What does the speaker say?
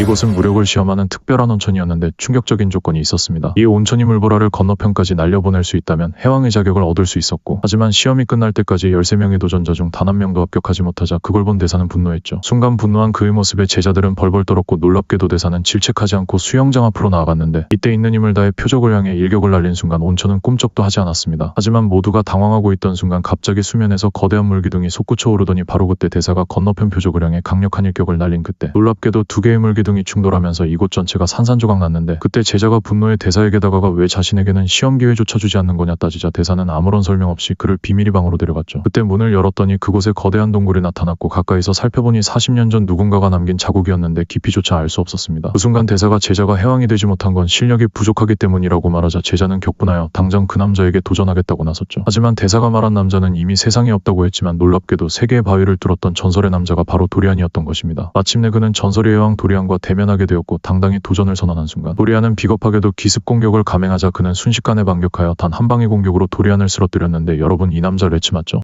이곳은 무력을 시험하는 특별한 온천이었는데 충격적인 조건이 있었습니다. 이 온천이 물보라를 건너편까지 날려보낼 수 있다면 해왕의 자격을 얻을 수 있었고 하지만 시험이 끝날 때까지 13명의 도전자 중 단 한 명도 합격하지 못하자 그걸 본 대사는 분노했죠. 순간 분노한 그의 모습에 제자들은 벌벌 떨었고 놀랍게도 대사는 질책하지 않고 수영장 앞으로 나아갔는데 이때 있는 힘을 다해 표적을 향해 일격을 날린 순간 온천은 꿈쩍도 하지 않았습니다. 하지만 모두가 당황하고 있던 순간 갑자기 수면에서 거대한 물기둥이 솟구쳐 오르더니 바로 그때 대사가 건너편 표적을 향해 강력한 일격을 날린 그때 놀랍게도 두 개의 물기둥 이 충돌하면서 이곳 전체가 산산조각 났는데 그때 제자가 분노에 대사에게 다가가 왜 자신에게는 시험 기회조차 주지 않는 거냐 따지자 대사는 아무런 설명 없이 그를 비밀의 방으로 데려갔죠. 그때 문을 열었더니 그곳에 거대한 동굴이 나타났고 가까이서 살펴보니 40년 전 누군가가 남긴 자국이었는데 깊이조차 알 수 없었습니다. 그 순간 대사가 제자가 해왕이 되지 못한 건 실력이 부족하기 때문이라고 말하자 제자는 격분하여 당장 그 남자에게 도전하겠다고 나섰죠. 하지만 대사가 말한 남자는 이미 세상에 없다고 했지만 놀랍게도 세계의 바위를 뚫었던 전설의 남자가 바로 도리안이었던 것입니다. 마침내 그는 전설의 여왕 도리안과 대면하게 되었고 당당히 도전을 선언한 순간 도리안은 비겁하게도 기습 공격을 감행하자 그는 순식간에 반격하여 단 한 방의 공격으로 도리안을 쓰러뜨렸는데 여러분 이 남자 레츠 맞죠?